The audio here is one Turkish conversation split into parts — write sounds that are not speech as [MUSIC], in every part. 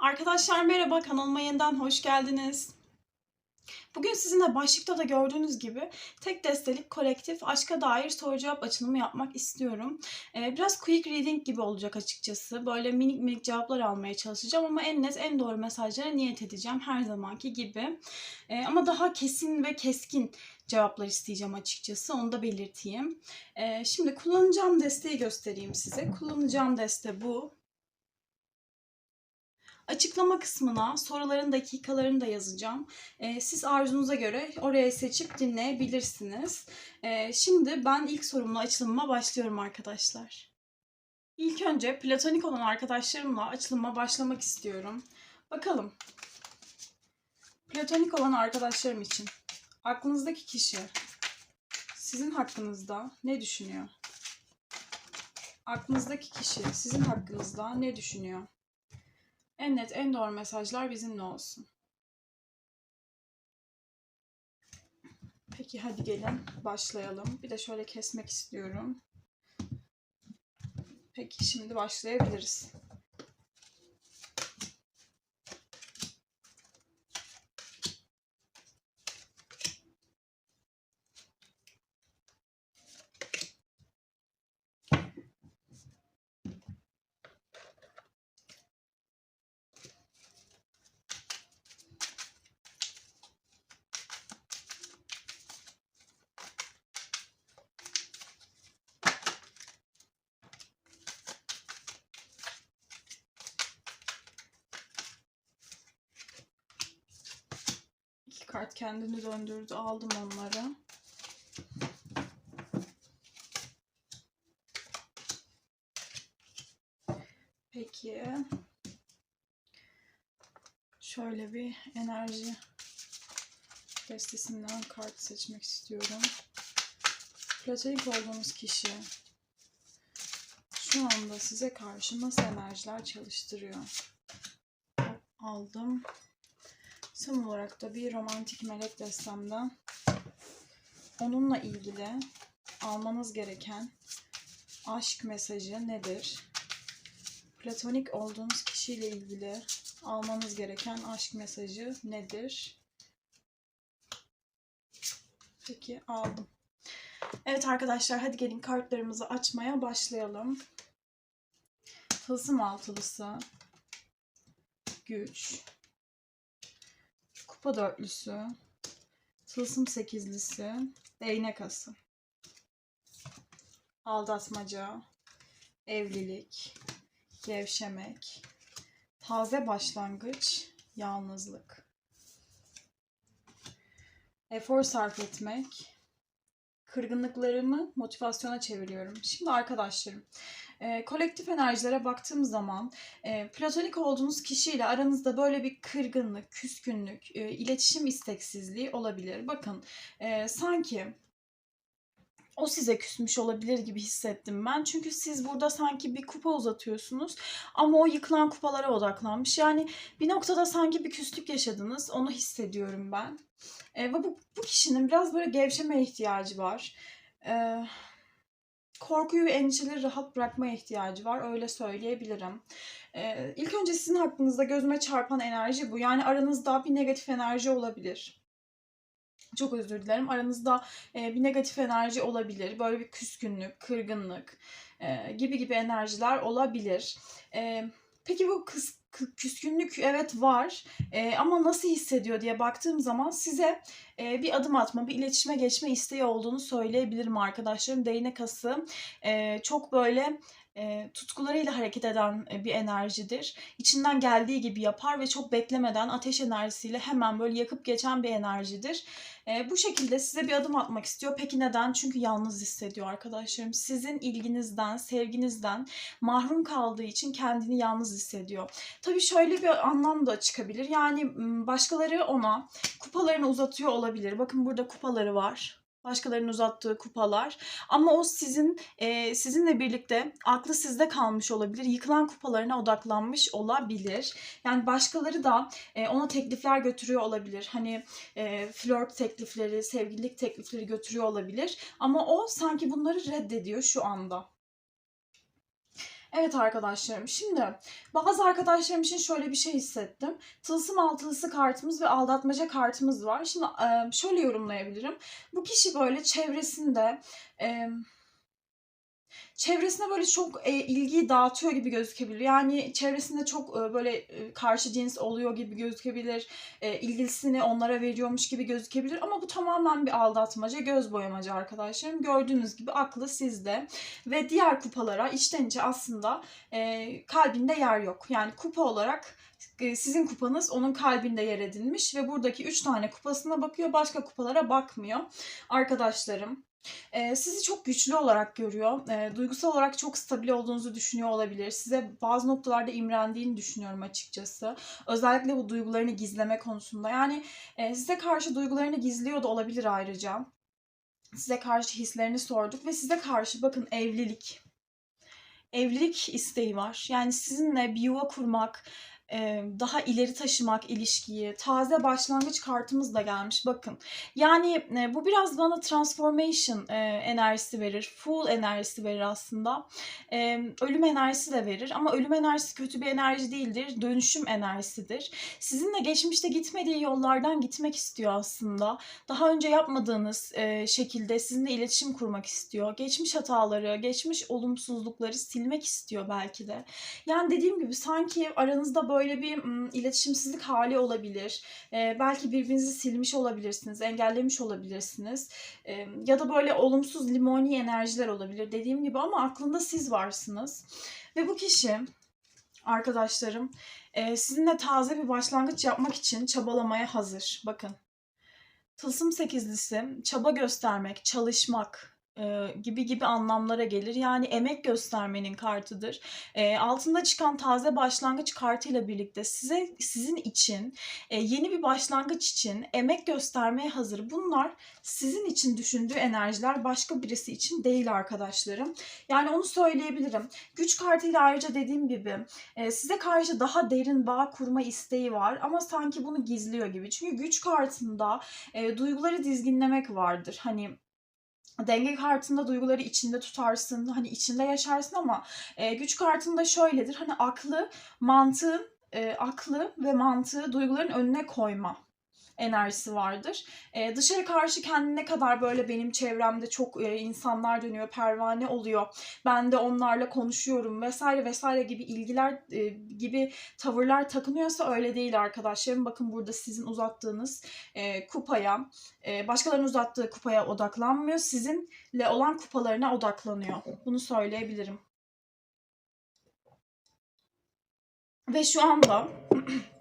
Arkadaşlar merhaba kanalıma yeniden hoş geldiniz. Bugün sizinle başlıkta da gördüğünüz gibi tek destelik kolektif aşka dair soru cevap açılımı yapmak istiyorum. Ee, biraz quick reading gibi olacak açıkçası. Böyle minik minik cevaplar almaya çalışacağım ama en net en doğru mesajlara niyet edeceğim her zamanki gibi. Ee, ama daha kesin ve keskin cevaplar isteyeceğim açıkçası onu da belirteyim. Ee, şimdi kullanacağım desteği göstereyim size. Kullanacağım deste bu. Açıklama kısmına soruların dakikalarını da yazacağım. Ee, siz arzunuza göre oraya seçip dinleyebilirsiniz. Ee, şimdi ben ilk sorumla açılımıma başlıyorum arkadaşlar. İlk önce platonik olan arkadaşlarımla açılıma başlamak istiyorum. Bakalım. Platonik olan arkadaşlarım için aklınızdaki kişi sizin hakkınızda ne düşünüyor? Aklınızdaki kişi sizin hakkınızda ne düşünüyor? En net, en doğru mesajlar bizimle olsun. Peki hadi gelin başlayalım. Bir de şöyle kesmek istiyorum. Peki şimdi başlayabiliriz. İki kart kendini döndürdü. Aldım onları. Peki. Şöyle bir enerji destesinden kart seçmek istiyorum. Platonik olduğumuz kişi şu anda size karşı nasıl enerjiler çalıştırıyor? Aldım. Son olarak da bir romantik melek destemden onunla ilgili almanız gereken aşk mesajı nedir? Platonik olduğunuz kişiyle ilgili almanız gereken aşk mesajı nedir? Peki aldım. Evet arkadaşlar hadi gelin kartlarımızı açmaya başlayalım. Tılsım altılısı, güç, kupa dörtlüsü, tılsım sekizlisi, değnek ası, aldatmaca, evlilik, gevşemek, taze başlangıç, yalnızlık, efor sarf etmek, kırgınlıklarımı motivasyona çeviriyorum. Şimdi arkadaşlarım, e, kolektif enerjilere baktığım zaman e, platonik olduğunuz kişiyle aranızda böyle bir kırgınlık, küskünlük, e, iletişim isteksizliği olabilir. Bakın e, sanki o size küsmüş olabilir gibi hissettim ben. Çünkü siz burada sanki bir kupa uzatıyorsunuz ama o yıkılan kupalara odaklanmış. Yani bir noktada sanki bir küslük yaşadınız. Onu hissediyorum ben. E, ve bu, bu kişinin biraz böyle gevşemeye ihtiyacı var. E, korkuyu ve endişeleri rahat bırakmaya ihtiyacı var. Öyle söyleyebilirim. E, ilk önce sizin hakkınızda gözüme çarpan enerji bu. Yani aranızda bir negatif enerji olabilir. Çok özür dilerim. Aranızda e, bir negatif enerji olabilir. Böyle bir küskünlük, kırgınlık e, gibi gibi enerjiler olabilir. E, peki bu kıs, kı- küskünlük evet var E, ama nasıl hissediyor diye baktığım zaman size e, bir adım atma, bir iletişime geçme isteği olduğunu söyleyebilirim arkadaşlarım. Değnek ası e, çok böyle e, tutkularıyla hareket eden e, bir enerjidir. İçinden geldiği gibi yapar ve çok beklemeden ateş enerjisiyle hemen böyle yakıp geçen bir enerjidir. E, bu şekilde size bir adım atmak istiyor. Peki neden? Çünkü yalnız hissediyor arkadaşlarım. Sizin ilginizden, sevginizden mahrum kaldığı için kendini yalnız hissediyor. Tabii şöyle bir anlam da çıkabilir. Yani başkaları ona kupalarını uzatıyor olabilir. Bakın burada kupaları var. Başkalarının uzattığı kupalar. Ama o sizin e, sizinle birlikte aklı sizde kalmış olabilir. Yıkılan kupalarına odaklanmış olabilir. Yani başkaları da e, ona teklifler götürüyor olabilir. Hani e, flört teklifleri, sevgililik teklifleri götürüyor olabilir. Ama o sanki bunları reddediyor şu anda. Evet arkadaşlarım şimdi bazı arkadaşlarım için şöyle bir şey hissettim. Tılsım altılısı kartımız ve aldatmaca kartımız var. Şimdi şöyle yorumlayabilirim. Bu kişi böyle çevresinde çevresine böyle çok e, ilgiyi dağıtıyor gibi gözükebilir. Yani çevresinde çok e, böyle e, karşı cins oluyor gibi gözükebilir. E, ilgisini onlara veriyormuş gibi gözükebilir. Ama bu tamamen bir aldatmaca, göz boyamacı arkadaşlarım. Gördüğünüz gibi aklı sizde. Ve diğer kupalara içten içe aslında e, kalbinde yer yok. Yani kupa olarak e, sizin kupanız onun kalbinde yer edinmiş ve buradaki 3 tane kupasına bakıyor, başka kupalara bakmıyor. Arkadaşlarım, e, sizi çok güçlü olarak görüyor. E, duygusal olarak çok stabil olduğunuzu düşünüyor olabilir. Size bazı noktalarda imrendiğini düşünüyorum açıkçası. Özellikle bu duygularını gizleme konusunda. Yani e, size karşı duygularını gizliyor da olabilir ayrıca. Size karşı hislerini sorduk ve size karşı bakın evlilik. Evlilik isteği var. Yani sizinle bir yuva kurmak, daha ileri taşımak ilişkiyi. Taze başlangıç kartımız da gelmiş bakın. Yani bu biraz bana transformation enerjisi verir. Full enerjisi verir aslında. Ölüm enerjisi de verir ama ölüm enerjisi kötü bir enerji değildir. Dönüşüm enerjisidir. Sizinle geçmişte gitmediği yollardan gitmek istiyor aslında. Daha önce yapmadığınız şekilde sizinle iletişim kurmak istiyor. Geçmiş hataları, geçmiş olumsuzlukları silmek istiyor belki de. Yani dediğim gibi sanki aranızda böyle bir m, iletişimsizlik hali olabilir. Belki birbirinizi silmiş olabilirsiniz, engellemiş olabilirsiniz. Ya da böyle olumsuz limoni enerjiler olabilir dediğim gibi ama aklında siz varsınız. Ve bu kişi arkadaşlarım sizinle taze bir başlangıç yapmak için çabalamaya hazır. Bakın. Tılsım sekizlisi çaba göstermek, çalışmak, gibi gibi anlamlara gelir. Yani emek göstermenin kartıdır. E, altında çıkan taze başlangıç kartıyla birlikte size sizin için e, yeni bir başlangıç için emek göstermeye hazır. Bunlar sizin için düşündüğü enerjiler başka birisi için değil arkadaşlarım. Yani onu söyleyebilirim. Güç kartıyla ayrıca dediğim gibi e, size karşı daha derin bağ kurma isteği var ama sanki bunu gizliyor gibi. Çünkü güç kartında e, duyguları dizginlemek vardır. Hani denge kartında duyguları içinde tutarsın, hani içinde yaşarsın ama e, güç kartında şöyledir. Hani aklı, mantığın, e, aklı ve mantığı duyguların önüne koyma enerjisi vardır. E, dışarı karşı kendine kadar böyle benim çevremde çok e, insanlar dönüyor, pervane oluyor. Ben de onlarla konuşuyorum vesaire vesaire gibi ilgiler e, gibi tavırlar takınıyorsa öyle değil arkadaşlarım. Bakın burada sizin uzattığınız e, kupaya, e, başkalarının uzattığı kupaya odaklanmıyor. Sizinle olan kupalarına odaklanıyor. Bunu söyleyebilirim. Ve şu anda [CLEARS THROAT]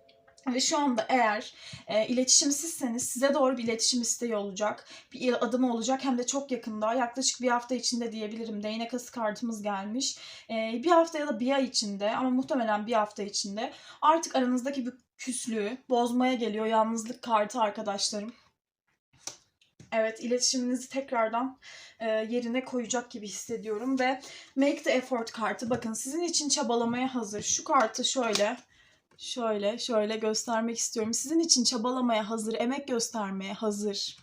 Ve şu anda eğer e, iletişimsizseniz size doğru bir iletişim isteği olacak. Bir adımı olacak hem de çok yakında. Yaklaşık bir hafta içinde diyebilirim. Değnek ası kartımız gelmiş. E, bir hafta ya da bir ay içinde ama muhtemelen bir hafta içinde artık aranızdaki bir küslüğü bozmaya geliyor. Yalnızlık kartı arkadaşlarım. Evet, iletişiminizi tekrardan e, yerine koyacak gibi hissediyorum ve make the effort kartı bakın sizin için çabalamaya hazır. Şu kartı şöyle şöyle şöyle göstermek istiyorum. Sizin için çabalamaya hazır, emek göstermeye hazır.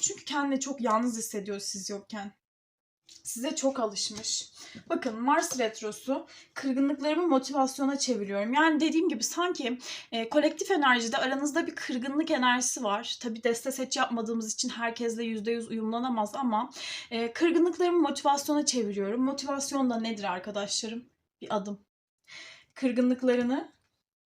Çünkü kendini çok yalnız hissediyor siz yokken. Size çok alışmış. Bakın Mars retrosu kırgınlıklarımı motivasyona çeviriyorum. Yani dediğim gibi sanki e, kolektif enerjide aranızda bir kırgınlık enerjisi var. Tabi deste seç yapmadığımız için herkesle %100 uyumlanamaz ama e, kırgınlıklarımı motivasyona çeviriyorum. Motivasyon da nedir arkadaşlarım? Bir adım. Kırgınlıklarını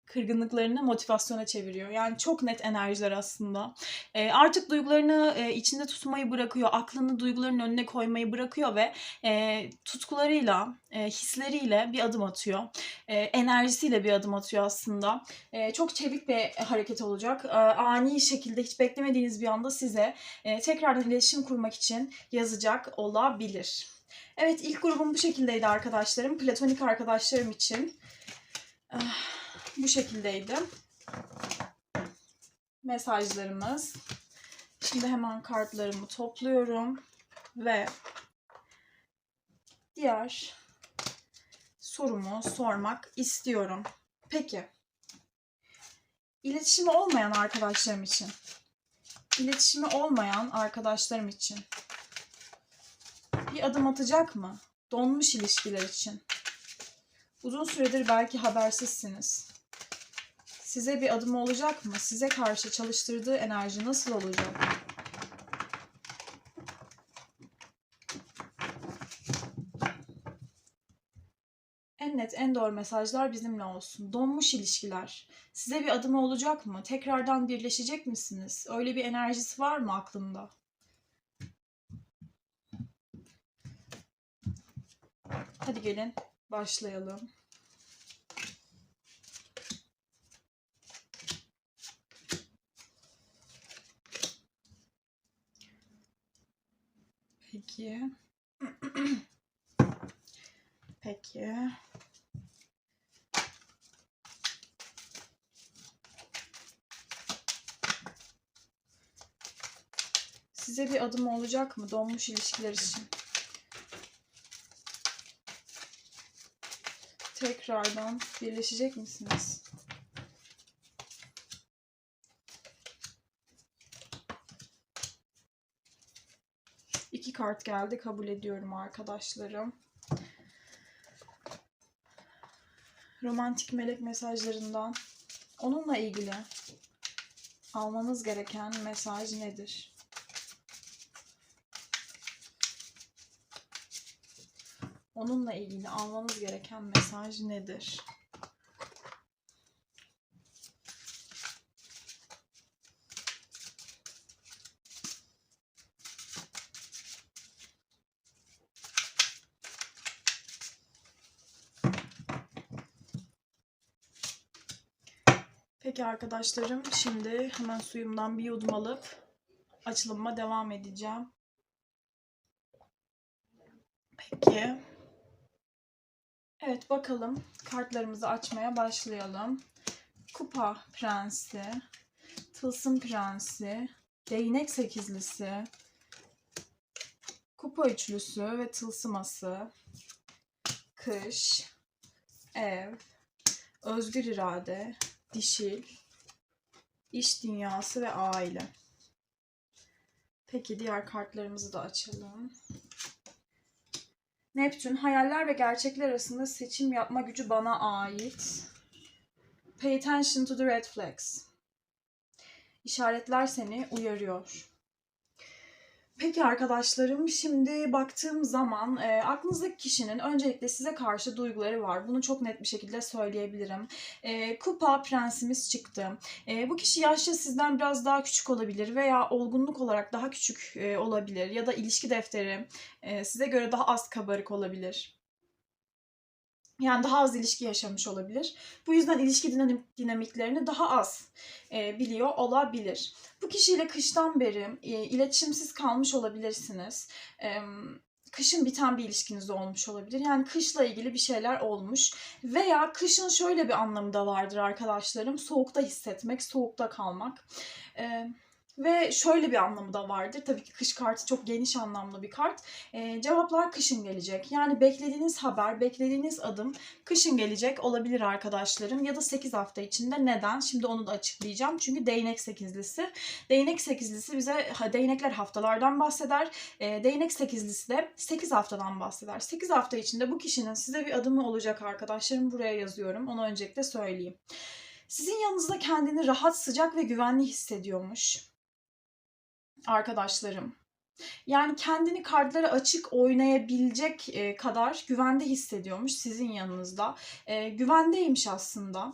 kırgınlıklarını motivasyona çeviriyor. Yani çok net enerjiler aslında. E, artık duygularını e, içinde tutmayı bırakıyor. Aklını duyguların önüne koymayı bırakıyor ve e, tutkularıyla, e, hisleriyle bir adım atıyor. E, enerjisiyle bir adım atıyor aslında. E, çok çevik bir hareket olacak. E, ani şekilde hiç beklemediğiniz bir anda size e, tekrardan iletişim kurmak için yazacak olabilir. Evet ilk grubum bu şekildeydi arkadaşlarım. Platonik arkadaşlarım için. Ah bu şekildeydi. Mesajlarımız. Şimdi hemen kartlarımı topluyorum ve diğer sorumu sormak istiyorum. Peki. İletişimi olmayan arkadaşlarım için. İletişimi olmayan arkadaşlarım için. Bir adım atacak mı? Donmuş ilişkiler için. Uzun süredir belki habersizsiniz. Size bir adım olacak mı? Size karşı çalıştırdığı enerji nasıl olacak? En net, en doğru mesajlar bizimle olsun. Donmuş ilişkiler. Size bir adımı olacak mı? Tekrardan birleşecek misiniz? Öyle bir enerjisi var mı aklında? Hadi gelin başlayalım. Peki. [CLEARS THROAT] Peki. Size bir adım olacak mı donmuş ilişkiler için? Tekrardan birleşecek misiniz? İki kart geldi. Kabul ediyorum arkadaşlarım. Romantik melek mesajlarından onunla ilgili almanız gereken mesaj nedir? Onunla ilgili almanız gereken mesaj nedir? Peki arkadaşlarım, şimdi hemen suyumdan bir yudum alıp açılımıma devam edeceğim. Peki. Evet bakalım kartlarımızı açmaya başlayalım. Kupa Prensi, Tılsım Prensi, Değnek Sekizlisi, Kupa Üçlüsü ve Tılsıması, Kış, Ev, Özgür irade, Dişil, İş Dünyası ve Aile. Peki diğer kartlarımızı da açalım. Neptün, hayaller ve gerçekler arasında seçim yapma gücü bana ait. Pay attention to the red flags. İşaretler seni uyarıyor. Peki arkadaşlarım, şimdi baktığım zaman e, aklınızdaki kişinin öncelikle size karşı duyguları var. Bunu çok net bir şekilde söyleyebilirim. E, kupa prensimiz çıktı. E, bu kişi yaşça sizden biraz daha küçük olabilir veya olgunluk olarak daha küçük e, olabilir ya da ilişki defteri e, size göre daha az kabarık olabilir. Yani daha az ilişki yaşamış olabilir. Bu yüzden ilişki dinamik, dinamiklerini daha az e, biliyor olabilir. Bu kişiyle kıştan beri e, iletişimsiz kalmış olabilirsiniz. E, kışın biten bir ilişkiniz olmuş olabilir. Yani kışla ilgili bir şeyler olmuş. Veya kışın şöyle bir anlamı da vardır arkadaşlarım. Soğukta hissetmek, soğukta kalmak. Evet. Ve şöyle bir anlamı da vardır. Tabii ki kış kartı çok geniş anlamlı bir kart. Ee, cevaplar kışın gelecek. Yani beklediğiniz haber, beklediğiniz adım kışın gelecek olabilir arkadaşlarım. Ya da 8 hafta içinde. Neden? Şimdi onu da açıklayacağım. Çünkü değnek sekizlisi. Değnek sekizlisi bize değnekler haftalardan bahseder. Ee, değnek sekizlisi de 8 haftadan bahseder. 8 hafta içinde bu kişinin size bir adımı olacak arkadaşlarım. Buraya yazıyorum. Onu öncelikle söyleyeyim. Sizin yanınızda kendini rahat, sıcak ve güvenli hissediyormuş arkadaşlarım. Yani kendini kartlara açık oynayabilecek e, kadar güvende hissediyormuş sizin yanınızda. E, güvendeymiş aslında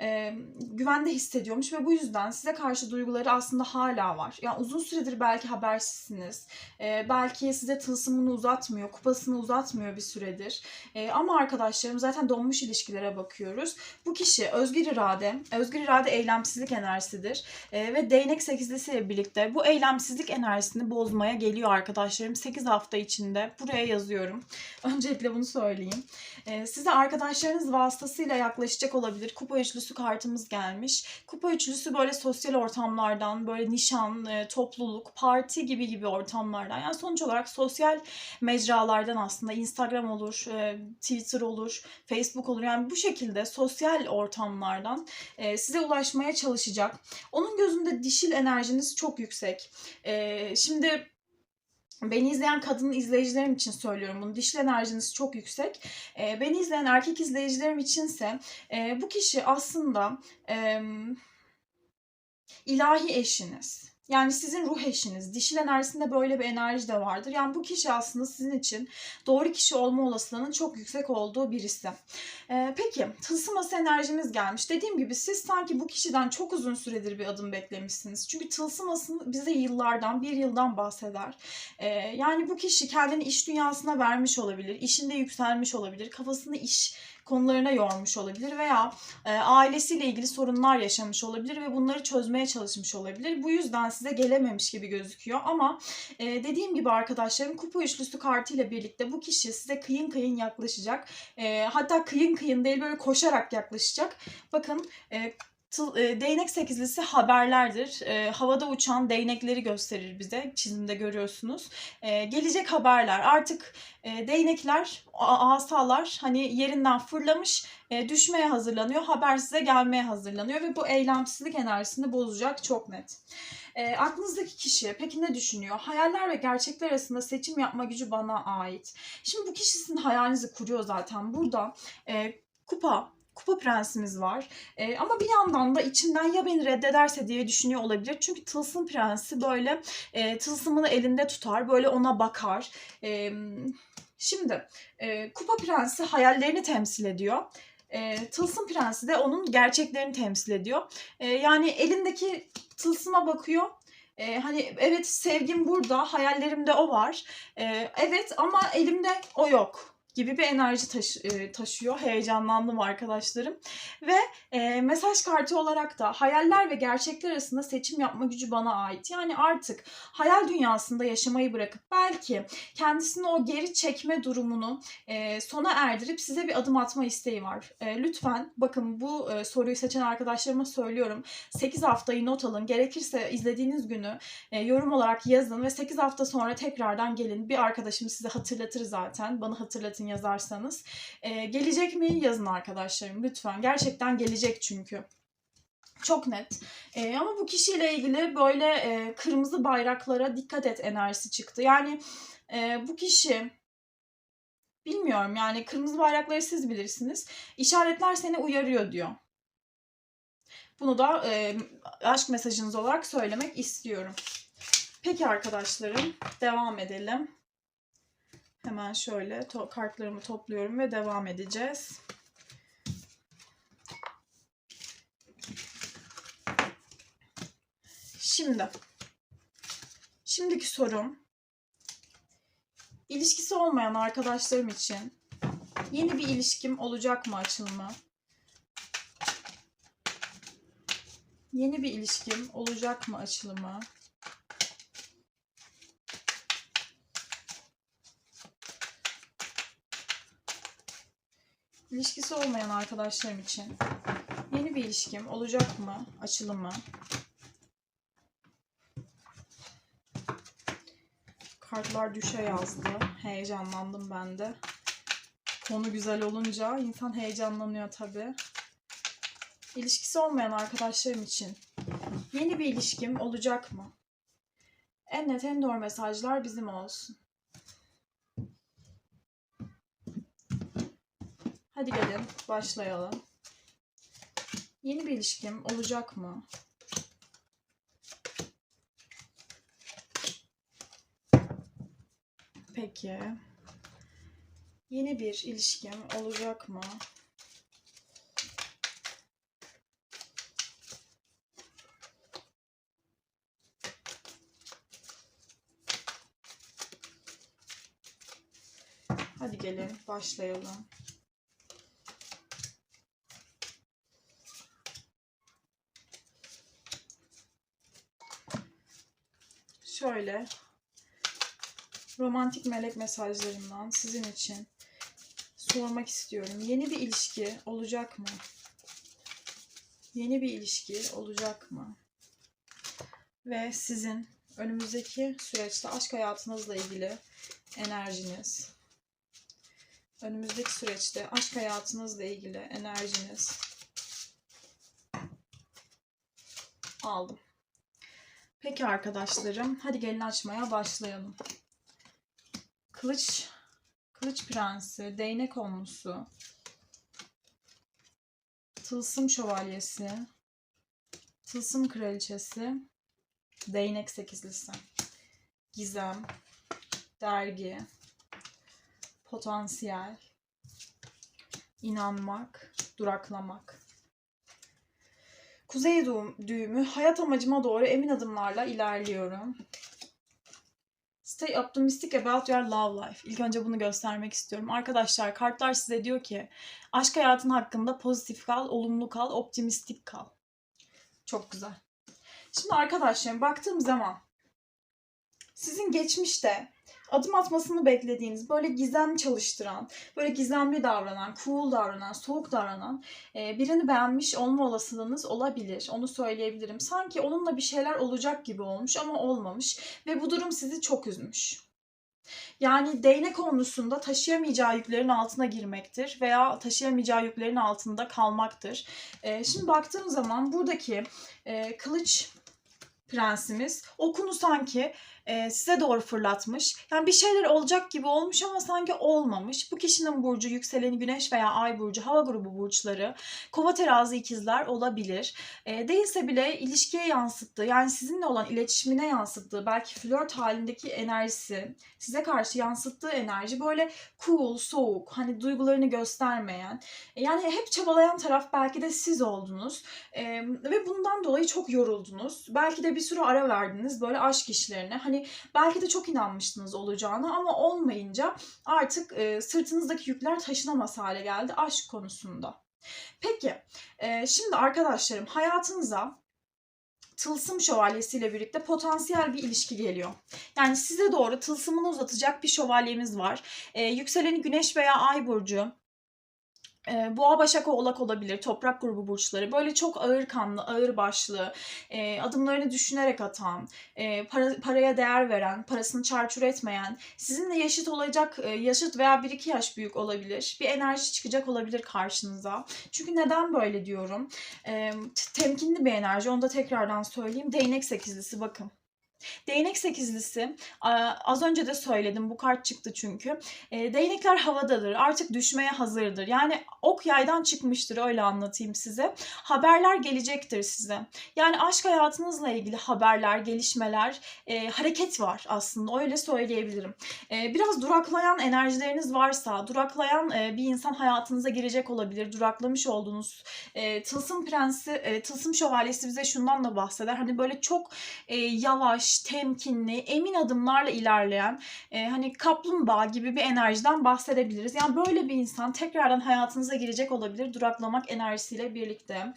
e, güvende hissediyormuş ve bu yüzden size karşı duyguları aslında hala var. Yani uzun süredir belki habersizsiniz. E, belki size tılsımını uzatmıyor, kupasını uzatmıyor bir süredir. E, ama arkadaşlarım zaten donmuş ilişkilere bakıyoruz. Bu kişi özgür irade, özgür irade eylemsizlik enerjisidir. E, ve değnek sekizlisiyle birlikte bu eylemsizlik enerjisini bozmaya geliyor arkadaşlarım. 8 hafta içinde buraya yazıyorum. [LAUGHS] Öncelikle bunu söyleyeyim. E, size arkadaşlarınız vasıtasıyla yaklaşacak olabilir. Kupa üçlüsü üçlüsü kartımız gelmiş. Kupa üçlüsü böyle sosyal ortamlardan, böyle nişan, e, topluluk, parti gibi gibi ortamlardan. Yani sonuç olarak sosyal mecralardan aslında Instagram olur, e, Twitter olur, Facebook olur. Yani bu şekilde sosyal ortamlardan e, size ulaşmaya çalışacak. Onun gözünde dişil enerjiniz çok yüksek. Şimdi Beni izleyen kadın izleyicilerim için söylüyorum bunu. Dişil enerjiniz çok yüksek. Ee, beni izleyen erkek izleyicilerim içinse e, bu kişi aslında e, ilahi eşiniz. Yani sizin ruh eşiniz. Dişil enerjisinde böyle bir enerji de vardır. Yani bu kişi aslında sizin için doğru kişi olma olasılığının çok yüksek olduğu birisi. Ee, peki tılsım ası enerjimiz gelmiş. Dediğim gibi siz sanki bu kişiden çok uzun süredir bir adım beklemişsiniz. Çünkü tılsım bize yıllardan, bir yıldan bahseder. Ee, yani bu kişi kendini iş dünyasına vermiş olabilir. işinde yükselmiş olabilir. Kafasını iş konularına yormuş olabilir veya e, ailesiyle ilgili sorunlar yaşamış olabilir ve bunları çözmeye çalışmış olabilir. Bu yüzden size gelememiş gibi gözüküyor ama e, dediğim gibi arkadaşlarım kupa üçlüsü kartıyla birlikte bu kişi size kıyın kıyın yaklaşacak. E, hatta kıyın kıyın değil böyle koşarak yaklaşacak. Bakın e, değnek sekizlisi haberlerdir. E, havada uçan değnekleri gösterir bize. Çizimde görüyorsunuz. Gelecek haberler. Artık e, değnekler, asalar hani yerinden fırlamış, düşmeye hazırlanıyor. Haber size gelmeye hazırlanıyor ve bu eylemsizlik enerjisini bozacak çok net. E, aklınızdaki kişi peki ne düşünüyor? Hayaller ve gerçekler arasında seçim yapma gücü bana ait. Şimdi bu kişi sizin hayalinizi kuruyor zaten. Burada e, kupa, kupa prensimiz var. E, ama bir yandan da içinden ya beni reddederse diye düşünüyor olabilir. Çünkü tılsım prensi böyle e, tılsımını elinde tutar, böyle ona bakar. E, şimdi e, kupa prensi hayallerini temsil ediyor. E, tılsım prensi de onun gerçeklerini temsil ediyor. E, yani elindeki tılsıma bakıyor. E, hani evet sevgim burada, hayallerimde o var. E, evet ama elimde o yok gibi bir enerji taşı- e, taşıyor. Heyecanlandım arkadaşlarım. Ve e, mesaj kartı olarak da hayaller ve gerçekler arasında seçim yapma gücü bana ait. Yani artık hayal dünyasında yaşamayı bırakıp belki kendisini o geri çekme durumunu e, sona erdirip size bir adım atma isteği var. E, lütfen bakın bu e, soruyu seçen arkadaşlarıma söylüyorum. 8 haftayı not alın. Gerekirse izlediğiniz günü e, yorum olarak yazın ve 8 hafta sonra tekrardan gelin. Bir arkadaşım size hatırlatır zaten. Bana hatırlatın yazarsanız. E, gelecek mi yazın arkadaşlarım lütfen. Gerçekten gelecek çünkü. Çok net. E, ama bu kişiyle ilgili böyle e, kırmızı bayraklara dikkat et enerjisi çıktı. Yani e, bu kişi bilmiyorum yani kırmızı bayrakları siz bilirsiniz. İşaretler seni uyarıyor diyor. Bunu da e, aşk mesajınız olarak söylemek istiyorum. Peki arkadaşlarım devam edelim. Hemen şöyle to- kartlarımı topluyorum ve devam edeceğiz. Şimdi şimdiki sorum ilişkisi olmayan arkadaşlarım için yeni bir ilişkim olacak mı açılımı? Yeni bir ilişkim olacak mı açılımı? İlişkisi olmayan arkadaşlarım için yeni bir ilişkim olacak mı? Açılımı. Kartlar düşe yazdı. Heyecanlandım ben de. Konu güzel olunca insan heyecanlanıyor tabii. İlişkisi olmayan arkadaşlarım için yeni bir ilişkim olacak mı? En net en doğru mesajlar bizim olsun. Hadi gelin başlayalım. Yeni bir ilişkim olacak mı? Peki. Yeni bir ilişkim olacak mı? Hadi gelin başlayalım. Şöyle romantik melek mesajlarından sizin için sormak istiyorum. Yeni bir ilişki olacak mı? Yeni bir ilişki olacak mı? Ve sizin önümüzdeki süreçte aşk hayatınızla ilgili enerjiniz, önümüzdeki süreçte aşk hayatınızla ilgili enerjiniz aldım. Peki arkadaşlarım, hadi gelin açmaya başlayalım. Kılıç Kılıç Prensi, Değnek Onlusu, Tılsım Şövalyesi, Tılsım Kraliçesi, Değnek Sekizlisi, Gizem, Dergi, Potansiyel, İnanmak, Duraklamak. Kuzey düğüm- düğümü, hayat amacıma doğru emin adımlarla ilerliyorum. Stay optimistic about your love life. İlk önce bunu göstermek istiyorum. Arkadaşlar kartlar size diyor ki aşk hayatın hakkında pozitif kal, olumlu kal, optimistik kal. Çok güzel. Şimdi arkadaşlarım baktığım zaman sizin geçmişte adım atmasını beklediğiniz, böyle gizem çalıştıran, böyle gizemli davranan, cool davranan, soğuk davranan e, birini beğenmiş olma olasılığınız olabilir. Onu söyleyebilirim. Sanki onunla bir şeyler olacak gibi olmuş ama olmamış ve bu durum sizi çok üzmüş. Yani değnek konusunda taşıyamayacağı yüklerin altına girmektir veya taşıyamayacağı yüklerin altında kalmaktır. E, şimdi baktığım zaman buradaki e, kılıç prensimiz okunu sanki e, size doğru fırlatmış. Yani bir şeyler olacak gibi olmuş ama sanki olmamış. Bu kişinin burcu, yükseleni güneş veya ay burcu, hava grubu burçları, kova terazi ikizler olabilir. E, değilse bile ilişkiye yansıttığı, yani sizinle olan iletişimine yansıttığı, belki flört halindeki enerjisi, size karşı yansıttığı enerji böyle cool, soğuk, hani duygularını göstermeyen, e, yani hep çabalayan taraf belki de siz oldunuz. E, ve bundan dolayı çok yoruldunuz. Belki de bir süre ara verdiniz böyle aşk işlerine. Hani belki de çok inanmıştınız olacağına ama olmayınca artık e, sırtınızdaki yükler taşınamaz hale geldi aşk konusunda. Peki e, şimdi arkadaşlarım hayatınıza tılsım şövalyesiyle birlikte potansiyel bir ilişki geliyor. Yani size doğru tılsımını uzatacak bir şövalyemiz var. E, yükseleni güneş veya ay burcu, e, Boğa, Başak, Oğlak olabilir. Toprak grubu burçları. Böyle çok ağır kanlı, ağır başlı, e, adımlarını düşünerek atan, e, para, paraya değer veren, parasını çarçur etmeyen, sizinle yaşıt olacak, e, yaşıt veya 1-2 yaş büyük olabilir. Bir enerji çıkacak olabilir karşınıza. Çünkü neden böyle diyorum? E, temkinli bir enerji. Onu da tekrardan söyleyeyim. Değnek sekizlisi bakın. Değnek sekizlisi az önce de söyledim bu kart çıktı çünkü. E, değnekler havadadır artık düşmeye hazırdır. Yani ok yaydan çıkmıştır öyle anlatayım size. Haberler gelecektir size. Yani aşk hayatınızla ilgili haberler, gelişmeler, e, hareket var aslında öyle söyleyebilirim. E, biraz duraklayan enerjileriniz varsa, duraklayan bir insan hayatınıza girecek olabilir. Duraklamış olduğunuz Tılsım Prensi, Tılsım Şövalyesi bize şundan da bahseder. Hani böyle çok e, yavaş, temkinli, emin adımlarla ilerleyen e, hani kaplumbağa gibi bir enerjiden bahsedebiliriz. Yani böyle bir insan tekrardan hayatınıza girecek olabilir duraklamak enerjisiyle birlikte.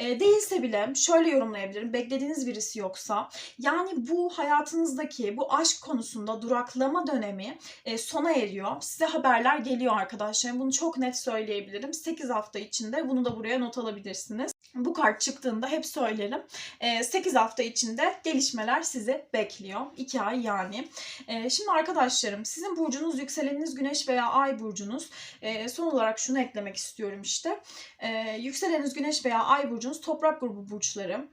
E, değilse bile şöyle yorumlayabilirim. Beklediğiniz birisi yoksa yani bu hayatınızdaki bu aşk konusunda duraklama dönemi e, sona eriyor. Size haberler geliyor arkadaşlar. Bunu çok net söyleyebilirim. 8 hafta içinde bunu da buraya not alabilirsiniz. Bu kart çıktığında hep söylerim. E, 8 hafta içinde gelişmeler sizi bekliyor. 2 ay yani. E, şimdi arkadaşlarım sizin burcunuz, yükseleniniz güneş veya ay burcunuz. E, son olarak şunu eklemek istiyorum işte. E, yükseleniniz güneş veya ay burcunuz toprak grubu burçları.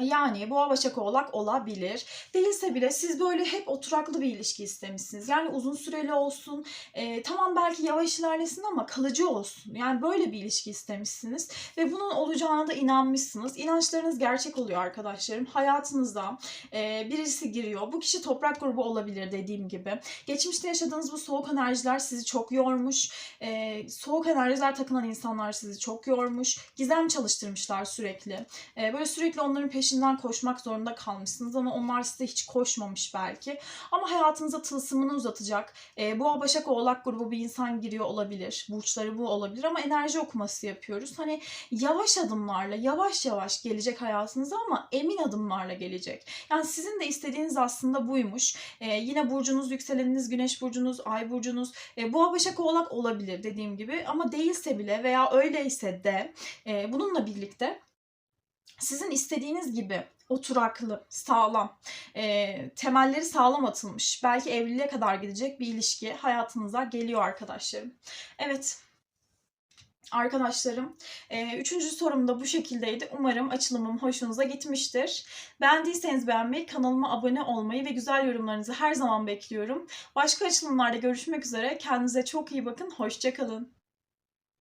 Yani boğa başak oğlak olabilir. Değilse bile siz böyle hep oturaklı bir ilişki istemişsiniz. Yani uzun süreli olsun. e, tamam belki yavaş ilerlesin ama kalıcı olsun. Yani böyle bir ilişki istemişsiniz. Ve bunun olacağına da inanmışsınız. İnançlarınız gerçek oluyor arkadaşlarım. Hayatınızda e, birisi giriyor. Bu kişi toprak grubu olabilir dediğim gibi. Geçmişte yaşadığınız bu soğuk enerjiler sizi çok yormuş. E, soğuk enerjiler takınan insanlar sizi çok yormuş. Gizem çalıştırmışlar sürekli. E, böyle sürekli onların peşinden koşmak zorunda kalmışsınız ama onlar size hiç koşmamış belki. Ama hayatınıza tılsımını uzatacak. E, boğa başak oğlak grubu bir insan giriyor olabilir. Burçları bu olabilir ama enerji okuması yapıyoruz. Hani yavaş adımlarla, yavaş yavaş gelecek hayatınıza ama emin adımlarla gelecek. Yani sizin de istediğiniz aslında buymuş. E, yine burcunuz, yükseleniniz, güneş burcunuz, ay burcunuz, e, boğa başak oğlak olabilir dediğim gibi. Ama değilse bile veya öyleyse de e, bununla birlikte sizin istediğiniz gibi oturaklı, sağlam, e, temelleri sağlam atılmış, belki evliliğe kadar gidecek bir ilişki hayatınıza geliyor arkadaşlarım. Evet, arkadaşlarım. Ee, üçüncü sorum da bu şekildeydi. Umarım açılımım hoşunuza gitmiştir. Beğendiyseniz beğenmeyi, kanalıma abone olmayı ve güzel yorumlarınızı her zaman bekliyorum. Başka açılımlarda görüşmek üzere. Kendinize çok iyi bakın. Hoşçakalın.